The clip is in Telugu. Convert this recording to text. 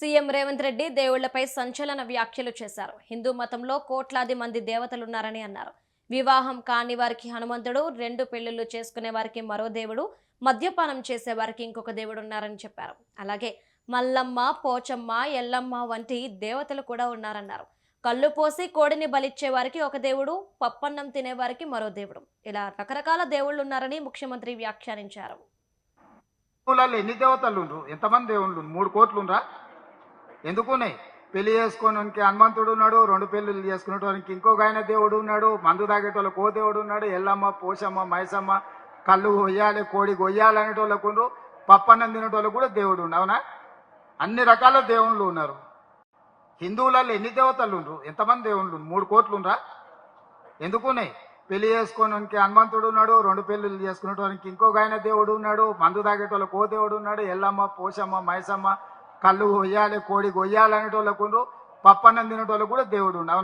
సీఎం రేవంత్ రెడ్డి దేవుళ్ళపై సంచలన వ్యాఖ్యలు చేశారు. హిందూ మతంలో కోట్లాది మంది దేవతలున్నారని అన్నారు. వివాహం కాని వారికి హనుమంతుడు రెండు పెళ్ళిళ్ళు చేసుకునే వారికి మరో దేవుడు మద్యపానం చేసే వారికి ఇంకొక దేవుడు ఉన్నారని చెప్పారు. అలాగే మల్లమ్మ పోచమ్మ ఎల్లమ్మ వంటి దేవతలు కూడా ఉన్నారన్నారు. కళ్ళు పోసి కోడిని బలిచ్చే వారికి ఒక దేవుడు పప్పన్నం తినేవారికి మరో దేవుడు. ఇలా రకరకాల దేవుళ్ళు ఉన్నారని ముఖ్యమంత్రి వ్యాఖ్యానించారు. ఎన్ని దేవతలు ఎంతమంది దేవుళ్ళు మూడు కోట్లు ఎందుకున్నాయి? పెళ్ళి చేసుకోవడానికి హనుమంతుడు ఉన్నాడు రెండు పెళ్ళిళ్ళు చేసుకునేటానికి ఇంకొక ఆయన దేవుడు ఉన్నాడు మందు తాగేటోళ్ళకి ఓ దేవుడు ఉన్నాడు ఎల్లమ్మ పోషమ్మ మైసమ్మ కళ్ళు కొయ్యాలి కోడి కొయ్యాలి అనేటోళ్ళకు పప్పన్నం తినేటోళ్ళకు కూడా దేవుడు ఉండు అవునా? అన్ని రకాల దేవుళ్ళు ఉన్నారు. హిందువులలో ఎన్ని దేవతలు ఉండరు? ఎంతమంది దేవుళ్ళు మూడు కోట్లు ఉండరా? ఎందుకున్నాయి? పెళ్ళి చేసుకోవడానికి హనుమంతుడు ఉన్నాడు రెండు పెళ్ళిళ్ళు చేసుకునేటానికి ఇంకొక ఆయన దేవుడు ఉన్నాడు మందు తాగేటోళ్ళకి ఓ దేవుడు ఉన్నాడు ఎల్లమ్మ పోషమ్మ మైసమ్మ కళ్ళు కొయ్యాలి కోడి కొయ్యాలనేటోళ్ళకు పప్పన్నం తినేటోళ్ళకు కూడా దేవుడు ఉండు. అవునా?